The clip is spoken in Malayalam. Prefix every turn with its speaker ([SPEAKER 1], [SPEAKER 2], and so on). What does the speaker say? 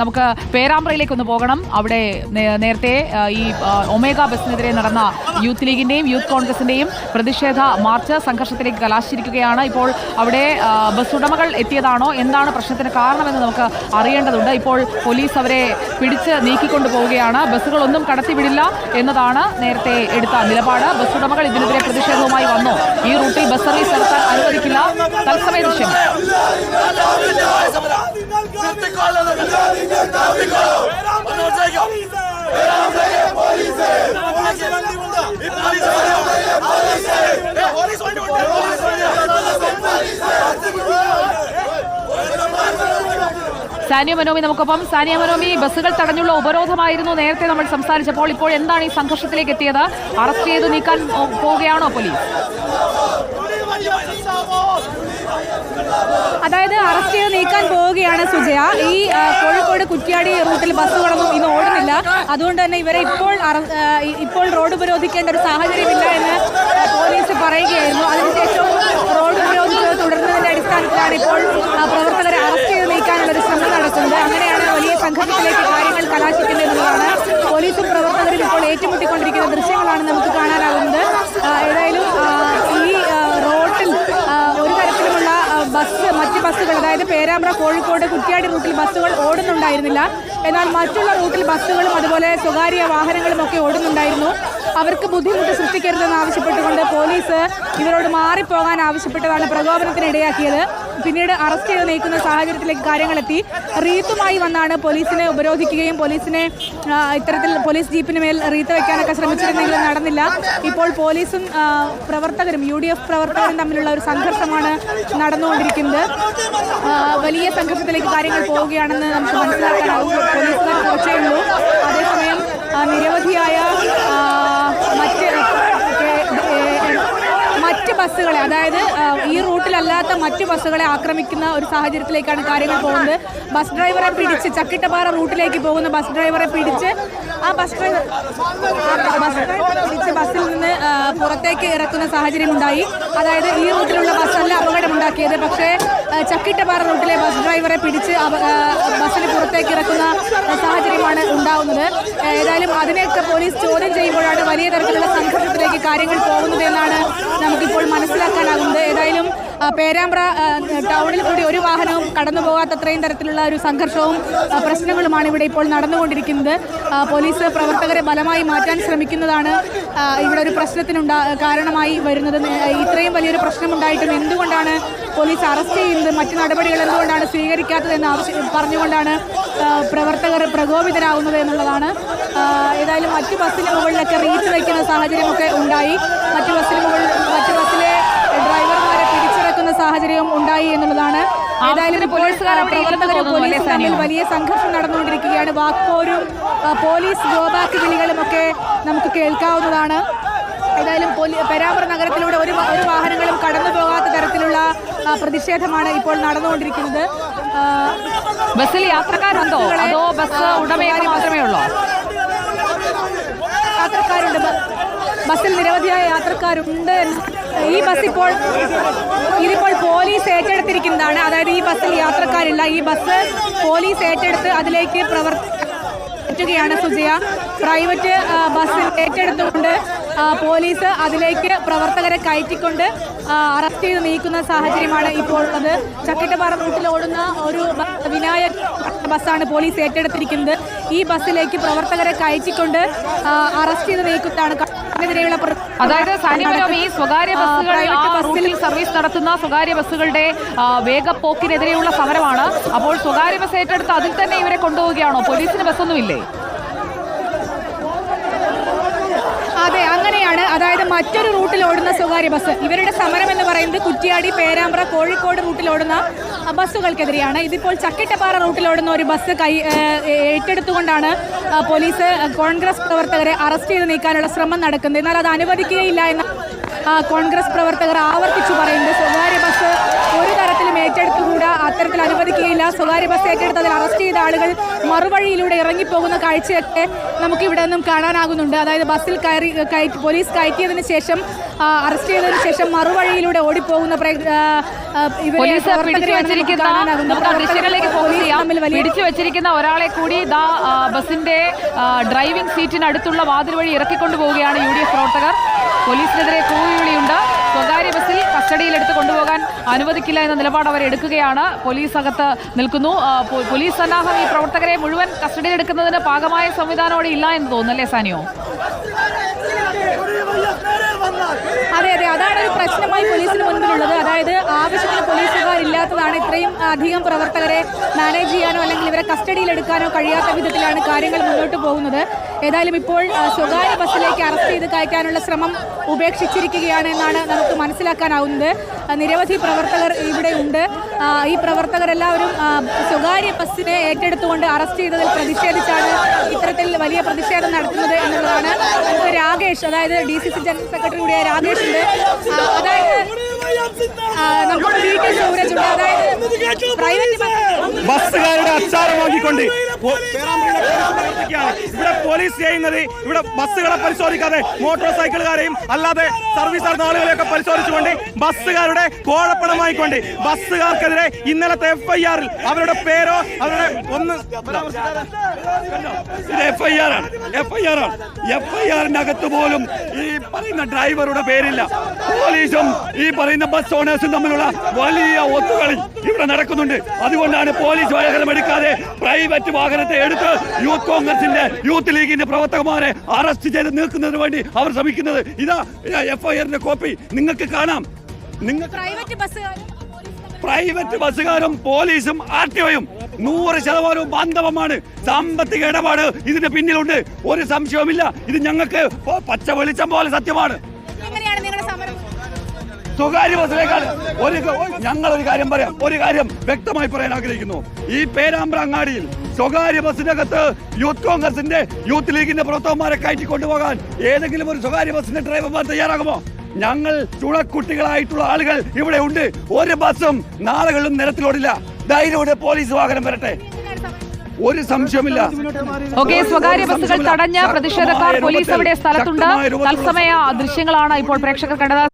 [SPEAKER 1] നമുക്ക് പേരാമ്പ്രയിലേക്ക് ഒന്ന് പോകണം. അവിടെ നേരത്തെ ഈ ഒമേഗ ബസിനെതിരെ നടന്ന യൂത്ത് ലീഗിന്റെയും യൂത്ത് കോൺഗ്രസിന്റെയും പ്രതിഷേധ മാർച്ച് സംഘർഷത്തിലേക്ക് കലാശിച്ചിരിക്കുകയാണ്. ഇപ്പോൾ അവിടെ ബസ് ഉടമകൾ എത്തിയതാണോ? എന്താണ് പ്രശ്നത്തിന് കാരണമെന്ന് നമുക്ക് അറിയേണ്ടതുണ്ട്. ഇപ്പോൾ പോലീസ് അവരെ പിടിച്ച് നീക്കിക്കൊണ്ടു പോവുകയാണ്. ബസ്സുകളൊന്നും കടത്തിവിടില്ല എന്നതാണ് നേരത്തെ എടുത്ത നിലപാട്. ബസ് ഉടമകൾ ഇതിനെതിരെ പ്രതിഷേധവുമായി വന്നു. ഈ റൂട്ടിൽ ബസ് സർവീസ് നടത്താൻ അനുവദിക്കില്ല. തത്സമയ ദൃശ്യം സാനിയ മനോമി നമുക്കൊപ്പം. സാനിയ മനോമി ബസ്സുകൾ തടഞ്ഞുള്ള ഉപരോധമായിരുന്നു നേരത്തെ നമ്മൾ സംസാരിച്ചപ്പോൾ. ഇപ്പോൾ എന്താണ് ഈ സംഘർഷത്തിലേക്ക് എത്തിയത്? അറസ്റ്റ് ചെയ്ത് നീക്കാൻ പോവുകയാണോ പോലീസ്?
[SPEAKER 2] അതായത് അറസ്റ്റ് ചെയ്ത് നീക്കാൻ പോവുകയാണ് സുജയ. ഈ കോഴിക്കോട് കുറ്റ്യാടി റൂട്ടിൽ ബസ്സുകളൊന്നും ഇന്ന് ഓടുന്നില്ല. അതുകൊണ്ട് തന്നെ ഇവരെ ഇപ്പോൾ ഇപ്പോൾ റോഡ് ഉപരോധിക്കേണ്ട ഒരു സാഹചര്യമില്ല എന്ന് പോലീസ് പറയുകയായിരുന്നു. അതിനുശേഷം റോഡ് ഉപരോധിച്ചത് തുടരുന്നതിന്റെ അടിസ്ഥാനത്തിലാണ് ഇപ്പോൾ ആ, പ്രവർത്തകരെ അറസ്റ്റ് ചെയ്ത് നീക്കാനുള്ള ഒരു ശ്രമം നടക്കുന്നത് അങ്ങനെയാണ് വലിയ സംഘർഷത്തിലേക്ക് കാര്യങ്ങൾ കലാശിക്കുന്നത് എന്നുള്ളതാണ് പോലീസും പ്രവർത്തകരും ഇപ്പോൾ ഏറ്റുമുട്ടിക്കൊണ്ടിരിക്കുന്ന ദൃശ്യങ്ങളാണ് നമുക്ക് കാണാനാകുന്നത് ആ, ഏതായാലും ആ, ഈ ആ, റോട്ടിൽ ആ, ഒരു തരത്തിലുമുള്ള ആ, ബസ് മറ്റ് ബസ്സുകൾ അതായത് പേരാമ്പ്ര കോഴിക്കോട് കുറ്റ്യാടി റൂട്ടിൽ ബസ്സുകൾ ഓടുന്നുണ്ടായിരുന്നില്ല. എന്നാൽ മറ്റുള്ള റൂട്ടിൽ ബസ്സുകളും അതുപോലെ സ്വകാര്യ വാഹനങ്ങളും ഒക്കെ ഓടുന്നുണ്ടായിരുന്നു. അവർക്ക് ബുദ്ധിമുട്ട് സൃഷ്ടിക്കരുതെന്ന് ആവശ്യപ്പെട്ടുകൊണ്ട് പോലീസ് ഇവരോട് മാറിപ്പോകാൻ ആവശ്യപ്പെട്ടതാണ് പ്രകോപനത്തിന് ഇടയാക്കിയത് പിന്നീട് അറസ്റ്റ് ചെയ്ത് നീക്കുന്ന സാഹചര്യത്തിലേക്ക് കാര്യങ്ങളെത്തി. റീത്തുമായി വന്നാണ് പോലീസിനെ ഉപരോധിക്കുകയും പോലീസിനെ ഇത്തരത്തിൽ പോലീസ് ജീപ്പിന് മേൽ റീത്ത് വെക്കാനൊക്കെ ശ്രമിച്ചിരുന്നെങ്കിലും നടന്നില്ല. ഇപ്പോൾ പോലീസും പ്രവർത്തകരും യു ഡി എഫ് പ്രവർത്തകരും തമ്മിലുള്ള ഒരു സംഘർഷമാണ് നടന്നുകൊണ്ടിരിക്കുന്നത്. വലിയ സംഘർഷത്തിലേക്ക് കാര്യങ്ങൾ പോവുകയാണെന്ന് നമുക്ക് മനസ്സിലാക്കാനാവും പോലീസുകാർ കുറച്ചേ ഉള്ളൂ അതേസമയം നിരവധിയായ ആ, മറ്റ് ഏ, മറ്റ് ബസ്സുകളെ അതായത് ഈ റൂട്ടിലല്ലാത്ത മറ്റ് ബസ്സുകളെ ആക്രമിക്കുന്ന ഒരു സാഹചര്യത്തിലേക്കാണ് കാര്യങ്ങൾ പോകുന്നത്. ബസ് ഡ്രൈവറെ പിടിച്ച് ചക്കിട്ടപ്പാറ റൂട്ടിലേക്ക് പോകുന്ന ബസ് ഡ്രൈവറെ പിടിച്ച് ആ ബസ് ഡ്രൈവർ ബസ് ഡ്രൈവറെ പിടിച്ച് ബസ്സിൽ നിന്ന് പുറത്തേക്ക് ഇറക്കുന്ന സാഹചര്യമുണ്ടായി അതായത് ഈ റൂട്ടിലുള്ള ബസ്സല്ല അപകടമുണ്ടാക്കിയത്. പക്ഷേ ചക്കിട്ടപ്പാറ റൂട്ടിലെ ബസ് ഡ്രൈവറെ പിടിച്ച് ബസ്സിന് പുറത്തേക്ക് ഇറക്കുന്ന സാഹചര്യമാണ് ഉണ്ടാവുന്നത്. ഏതായാലും അതിനെയൊക്കെ പോലീസ് ചോദ്യം ചെയ്യുമ്പോഴാണ് വലിയ തരത്തിലുള്ള സംഘർഷത്തിലേക്ക് കാര്യങ്ങൾ പോകുന്നത് എന്നാണ് നമുക്കിപ്പോൾ മനസ്സിലാക്കാനാകുന്നത്. ഏതായാലും പേരാമ്പ്ര ടൗണിൽ കൂടി ഒരു വാഹനവും കടന്നു പോകാത്തത്രയും തരത്തിലുള്ള ഒരു സംഘർഷവും പ്രശ്നങ്ങളുമാണ് ഇവിടെ ഇപ്പോൾ നടന്നുകൊണ്ടിരിക്കുന്നത്. പോലീസ് പ്രവർത്തകരെ ബലമായി മാറ്റാൻ ശ്രമിക്കുന്നതാണ് ഇവിടെ ഒരു പ്രശ്നത്തിനുണ്ടാ കാരണമായി വരുന്നത് ഇത്രയും വലിയൊരു പ്രശ്നമുണ്ടായിട്ടും എന്തുകൊണ്ടാണ് പോലീസ് അറസ്റ്റ് ചെയ്യുന്നത്? മറ്റു നടപടികൾ എന്തുകൊണ്ടാണ് സ്വീകരിക്കാത്തതെന്ന് ആവശ്യം പറഞ്ഞുകൊണ്ടാണ് പ്രവർത്തകർ പ്രകോപിതരാകുന്നത് എന്നുള്ളതാണ്. ഏതായാലും മറ്റു ബസ്സിന് മുകളിലൊക്കെ റീച്ച് വയ്ക്കുന്ന സാഹചര്യമൊക്കെ ഉണ്ടായി. മറ്റു ബസ്സിന് മുകളിൽ മറ്റു ബസ്സിലെ ഡ്രൈവർമാരെ പിടിച്ചിറക്കുന്ന സാഹചര്യവും ഉണ്ടായി എന്നുള്ളതാണ്. ഏതായാലും
[SPEAKER 1] പോലീസുകാരും?
[SPEAKER 2] വലിയ സംഘർഷം നടന്നുകൊണ്ടിരിക്കുകയാണ്. വാക്പോരും പോലീസ് ഗോബാക്ക് വിളികളും ഒക്കെ നമുക്ക് കേൾക്കാവുന്നതാണ്. ഏതായാലും പോലീ- പെരാമ്പ്ര നഗരത്തിലൂടെ ഒരു ഒരു വാഹനങ്ങളും കടന്നു പോകാത്ത തരത്തിലുള്ള പ്രതിഷേധമാണ് ഇപ്പോൾ നടന്നുകൊണ്ടിരിക്കുന്നത്.
[SPEAKER 1] ബസ്സിൽ യാത്രക്കാരുണ്ടോ? അതോ ബസ് ഉടമയായി മാത്രമേ ഉള്ളോ?
[SPEAKER 2] യാത്രക്കാരുണ്ട്. ബസ്സിൽ നിരവധിയായ യാത്രക്കാരുണ്ട് ഈ ബസ് ഇപ്പോൾ ഇതിപ്പോൾ പോലീസ് ഏറ്റെടുത്തിരിക്കുന്നതാണ്. അതായത് ഈ ബസ്സിൽ യാത്രക്കാരില്ല. ഈ ബസ് പോലീസ് ഏറ്റെടുത്ത് അതിലേക്ക് പ്രവർത്തിക്കുകയാണ് സുജയ. പ്രൈവറ്റ് ബസ് ഏറ്റെടുത്തുകൊണ്ട് പോലീസ് അതിലേക്ക് പ്രവർത്തകരെ കയറ്റിക്കൊണ്ട് അറസ്റ്റ് ചെയ്ത് നീക്കുന്ന സാഹചര്യമാണ് ഇപ്പോൾ ഉള്ളത്. ചക്കിട്ടപ്പാറ റൂട്ടിൽ ഓടുന്ന ഒരു വിനായക് ബസ്സാണ് പോലീസ് ഏറ്റെടുത്തിരിക്കുന്നത്. ഈ ബസ്സിലേക്ക് പ്രവർത്തകരെ കയറ്റിക്കൊണ്ട് അറസ്റ്റ് ചെയ്ത് നീക്കുന്നതാണ്
[SPEAKER 1] അതായത് ഈ സ്വകാര്യ
[SPEAKER 2] ആ ബസ്സിൽ
[SPEAKER 1] സർവീസ് നടത്തുന്ന സ്വകാര്യ ബസ്സുകളുടെ വേഗപ്പോക്കിനെതിരെയുള്ള സമരമാണ്. അപ്പോൾ സ്വകാര്യ ബസ് ഏറ്റെടുത്ത് അതിൽ തന്നെ ഇവരെ കൊണ്ടുപോവുകയാണോ? പോലീസിന് ബസ്സൊന്നുമില്ലേ
[SPEAKER 2] അതെ അങ്ങനെയാണ് അതായത് മറ്റൊരു റൂട്ടിൽ ഓടുന്ന സ്വകാര്യ ബസ്. ഇവരുടെ സമരം എന്ന് പറയുന്നത് കുറ്റിയാടി പേരാമ്പ്ര കോഴിക്കോട് റൂട്ടിൽ ഓടുന്ന ബസ്സുകൾക്കെതിരെയാണ്. ഇതിപ്പോൾ ചക്കിട്ടപ്പാറ റൂട്ടിൽ ഓടുന്ന ഒരു ബസ് കൈ ഏറ്റെടുത്തുകൊണ്ടാണ് പോലീസ് കോൺഗ്രസ് പ്രവർത്തകരെ അറസ്റ്റ് ചെയ്ത് നീക്കാനുള്ള ശ്രമം നടക്കുന്നത്. എന്നാൽ അത് അനുവദിക്കുകയില്ല എന്ന് കോൺഗ്രസ് പ്രവർത്തകർ ആവർത്തിച്ചു പറയുന്നത് സ്വകാര്യ ബസ് ഒരു തരത്തിലും ഏറ്റെടുത്തുകൂടാ ഇത്തരത്തിൽ അനുവദിക്കുകയില്ല സ്വകാര്യ ബസ് ഏറ്റെടുത്തതിൽ അറസ്റ്റ് ചെയ്ത ആളുകൾ മറുവഴിയിലൂടെ ഇറങ്ങിപ്പോകുന്ന കാഴ്ചയൊക്കെ നമുക്ക് ഇവിടെ നിന്നും കാണാനാകുന്നുണ്ട്. അതായത് ബസ്സിൽ കയറി കയറ്റി പോലീസ് കയറ്റിയതിന് ശേഷം അറസ്റ്റ് ചെയ്തതിന് ശേഷം മറുവഴിയിലൂടെ ഓടിപ്പോകുന്ന
[SPEAKER 1] പിടിച്ചു വെച്ചിരിക്കുന്ന ഒരാളെ കൂടി ദാ ബസിന്റെ ഡ്രൈവിംഗ് സീറ്റിനടുത്തുള്ള വാതിൽ വഴി ഇറക്കിക്കൊണ്ടു പോവുകയാണ് യു ഡി എഫ് പ്രവർത്തകർ. പോലീസിനെതിരെ ബസ്സിൽ കൊണ്ടുപോകാൻ അനുവദിക്കില്ല എന്ന നിലപാട് അവർ എടുക്കുകയാണ്. പോലീസ് അകത്ത് നിൽക്കുന്നു. പോലീസ് സന്നാഹം ഈ പ്രവർത്തകരെ മുഴുവൻ കസ്റ്റഡിയിൽ എടുക്കുന്നതിന് പാകമായ സംവിധാനം അവിടെ ഇല്ല എന്ന് തോന്നുന്നല്ലേ സാനിയോ?
[SPEAKER 2] അതെ അതെ. അതാണ് ഒരു പ്രശ്നമായി പോലീസിന് മുൻപിലുള്ളത്. അതായത് ആവശ്യത്തിന് പോലീസുകാരില്ലാത്തതാണ് ഇത്രയും അധികം പ്രവർത്തകരെ മാനേജ് ചെയ്യാനോ അല്ലെങ്കിൽ ഇവരെ കസ്റ്റഡിയിൽ എടുക്കാനോ കഴിയാത്ത വിധത്തിലാണ് കാര്യങ്ങൾ മുന്നോട്ട് പോകുന്നത്. ഏതായാലും ഇപ്പോൾ സ്വകാര്യ ബസ്സിലേക്ക് അറസ്റ്റ് ചെയ്ത് കയറ്റാനുള്ള ശ്രമം ഉപേക്ഷിച്ചിരിക്കുകയാണ് എന്നാണ് നമുക്ക് മനസ്സിലാക്കാനാവുന്നത്. നിരവധി പ്രവർത്തകർ ഇവിടെ ഉണ്ട്. ഈ പ്രവർത്തകരെല്ലാവരും സ്വകാര്യ ബസ്സിനെ ഏറ്റെടുത്തുകൊണ്ട് അറസ്റ്റ് ചെയ്തതിൽ പ്രതിഷേധിച്ചാണ് ഇത്തരത്തിൽ വലിയ പ്രതിഷേധം നടത്തുന്നത് എന്നുള്ളതാണ് നമുക്ക് രാകേഷ് അതായത് D C C general secretary കൂടിയായ രാകേഷ് ഉണ്ട്. അതായത് നമ്മുടെ വീട്ടിൽ സൂരജ് ഉണ്ട്. അതായത് പ്രൈവറ്റ്
[SPEAKER 3] ബസ്സുകാരുടെ അച്ചാരം നോക്കിക്കൊണ്ട്. ഇവിടെ പോലീസ് ചെയ്യുന്നത് ഇവിടെ ബസ്സുകളെ പരിശോധിക്കാതെ മോട്ടോർ സൈക്കിളുകാരെയും അല്ലാതെ സർവീസ് നടത്തുന്ന ആളുകളെയൊക്കെ പരിശോധിച്ചുകൊണ്ട് ബസ്സുകാരുടെ കോഴപ്പണമായിക്കൊണ്ട് ബസ്സുകാർക്കെതിരെ ഇന്നലത്തെ എഫ് ഐ ആറിൽ അവരുടെ പേരോ അവരുടെ ഒന്ന് ഇത് എഫ് ഐ ആർ ആണ്. എഫ് ഐ ആർ ആണ്. എഫ് ഐ ആറിന്റെ അകത്ത് പോലും ഈ പറയുന്ന ഡ്രൈവറുടെ പേരില്ല. പോലീസും ഈ പറയുന്ന ബസ് ഓണേഴ്സും തമ്മിലുള്ള വലിയ ഒത്തുകളി. ഇവിടെ നടക്കുന്നുണ്ട്. അതുകൊണ്ടാണ് പോലീസ് വാഹനം എടുക്കാതെ പ്രൈവറ്റ് വാഹനത്തെ എടുത്ത് യൂത്ത് കോൺഗ്രസിന്റെ യൂത്ത് ലീഗിന്റെ പ്രവർത്തകന്മാരെ അറസ്റ്റ് ചെയ്ത് നീക്കുന്നതിന് വേണ്ടി അവർ ശ്രമിക്കുന്നത്. ഇതാ എഫ് ഐ കോപ്പി. നിങ്ങൾക്ക് കാണാം. നിങ്ങൾ
[SPEAKER 2] പ്രൈവറ്റ് ബസ്സുകാരും
[SPEAKER 3] പ്രൈവറ്റ് ബസ്സുകാരും പോലീസും ആർ ടി ഒയും നൂറ് ശതമാനവും ബാന്ധവമാണ് സാമ്പത്തിക ഇടപാട് ഇതിന്റെ പിന്നിലുണ്ട്. ഒരു സംശയവുമില്ല. ഇത് ഞങ്ങൾക്ക് പച്ച വെളിച്ചം പോലെ സത്യമാണ്. സ്വകാര്യ ബസ്സിലേക്കാണ്. ഒരു ഞങ്ങൾ ഒരു കാര്യം പറയാം. ഒരു കാര്യം വ്യക്തമായി പറയാൻ ആഗ്രഹിക്കുന്നു. ഈ പേരാമ്പ്ര അങ്ങാടിയിൽ സ്വകാര്യ ബസ്സിനകത്ത് യൂത്ത് കോൺഗ്രസിന്റെ യൂത്ത് ലീഗിന്റെ പ്രവർത്തകന്മാരെ കയറ്റി കൊണ്ടുപോകാൻ ഏതെങ്കിലും ഒരു സ്വകാര്യ ബസ്സിന്റെ ഡ്രൈവർമാർ തയ്യാറാകുമോ? ഞങ്ങൾ ചുളക്കുട്ടികളായിട്ടുള്ള ആളുകൾ ഇവിടെ ഉണ്ട്. ഒരു ബസ്സും നാളുകളിലും നിരത്തിലോടില്ല. ധൈര്യയുടെ പോലീസ് വാഹനം വരട്ടെ. ഒരു സംശയമില്ല
[SPEAKER 1] ഓക്കെ സ്വകാര്യ ബസ്സുകൾ തടഞ്ഞ പ്രതിഷേധക്കാർ പോലീസ് അവിടെ സ്ഥലത്തുണ്ട്. തത്സമയ ദൃശ്യങ്ങളാണ് ഇപ്പോൾ പ്രേക്ഷകർ കണ്ടത്.